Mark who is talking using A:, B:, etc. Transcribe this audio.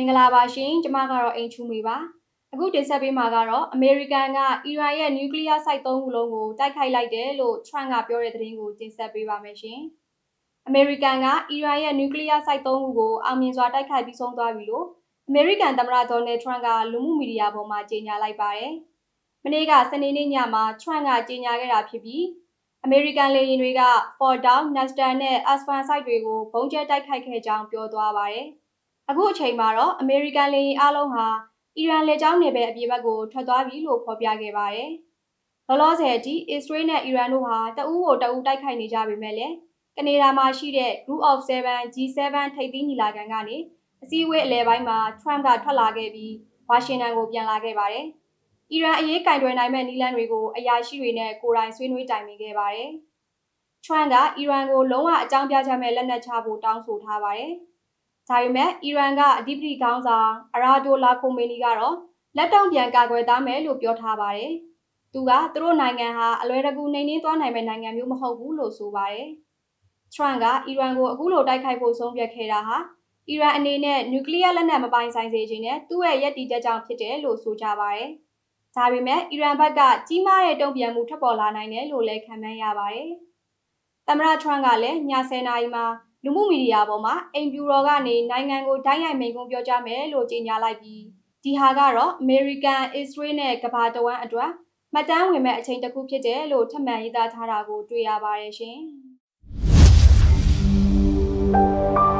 A: င်္ဂလာပါရှင်ကျမကတော့အိမ်ချူမေပါအခုတင်ဆက်ပေးမှာကတော့အမေရိကန်ကအီရန်ရဲ့နျူကလ িয়ার စိုက်သုံးခုလုံးကိုတိုက်ခိုက်လိုက်တယ်လို့ Trump ကပြောတဲ့သတင်းကိုတင်ဆက်ပေးပါမယ်ရှင်အမေရိကန်ကအီရန်ရဲ့နျူကလ িয়ার စိုက်သုံးခုကိုအောင်မြင်စွာတိုက်ခိုက်ပြီးဆုံးသွားပြီလို့အမေရိကန်သမ္မတဒေါ်နယ်ထရန့်ကလူမှုမီဒီယာပေါ်မှာကြေညာလိုက်ပါတယ်မနေ့ကစနေနေ့ညမှာ Trump ကကြေညာခဲ့တာဖြစ်ပြီးအမေရိကန်လေယာဉ်တွေက Fort Down, Nestor နဲ့ Aspen site တွေကိုဘုံကျဲတိုက်ခိုက်ခဲ့ကြောင်းပြောသွားပါတယ်။ အခုအချိန်မှာတော့အမေရိကန်လေယာဉ်အလုံးဟာအီရန်လေကြောင်းနယ်ပယ်အပြေဘက်ကိုထွက်သွားပြီလို့ဖော်ပြခဲ့ပါတယ်။လောလောဆယ်အထိအစ္စရေးနဲ့အီရန်တို့ဟာတအူးကိုတအူးတိုက်ခိုက်နေကြပေမဲ့လည်းကနေဒါမှာရှိတဲ့ Group of 7 G7 ထိပ်သီးညီလာခံကနေအစည်းအဝေးအလဲပိုင်းမှာ Trump ကထွက်လာခဲ့ပြီးဝါရှင်တန်ကိုပြန်လာခဲ့ပါတယ်။အီရန်အရေးကင်တွယ်နိုင်မဲ့နည်းလမ်းတွေကိုအရာရှိတွေနဲ့ကိုယ်တိုင်ဆွေးနွေးတိုင်ပင်ခဲ့ပါတယ်။ Trump ကအီရန်ကိုလုံးဝအကြောင်းပြချက်မဲ့လက်နက်ချဖို့တောင်းဆိုထားပါတယ်။ ဒါပေမဲ့အီရန်ကအဓိပတိခေါင်းဆောင်အရာဒိုလာခိုမေနီကတော့လက်တုံ့ပြန်ကာကွယ်သားမယ်လို့ပြောထားပါတယ်။သူကသူတို့နိုင်ငံဟာအလွယ်တကူနှိမ်နင်းသွားနိုင်မဲ့နိုင်ငံမျိုးမဟုတ်ဘူးလို့ဆိုပါတယ်။ Trump ကအီရန်ကိုအခုလိုတိုက်ခိုက်ဖို့ဆုံးဖြတ်ခဲ့တာဟာအီရန်အနေနဲ့နျူကလ িয়ার လက်နက်မပိုင်ဆိုင်စေခြင်းနဲ့သူ့ရဲ့ရည်တည်ချက်ကြောင့်ဖြစ်တယ်လို့ဆိုကြပါတယ်။ဒါပေမဲ့အီရန်ဘက်ကကြီးမားတဲ့တုံ့ပြန်မှုထွက်ပေါ်လာနိုင်တယ်လို့လည်းခန့်မှန်းရပါတယ်။သမ္မတထရန့်ကလည်းည10:00နာရီမှာ လူမှုမီဒီယာပေါ်မှာအိမ်ပြူတော်ကနေနိုင်ငံကိုဓာတ်ရိုက်မိန့်ခွန်းပြောကြားမယ်လို့ကြေညာလိုက်ပြီးဒီဟာကတော့အမေရိကန်၊အစ္စရေးနဲ့ကမ္ဘာတဝန်းအတွက်မှတ်တမ်းဝင်မဲ့အချိန်တစ်ခုဖြစ်တယ်လို့ထပ်မံရေးသားထားတာကိုတွေ့ရပါတယ်ရှင်။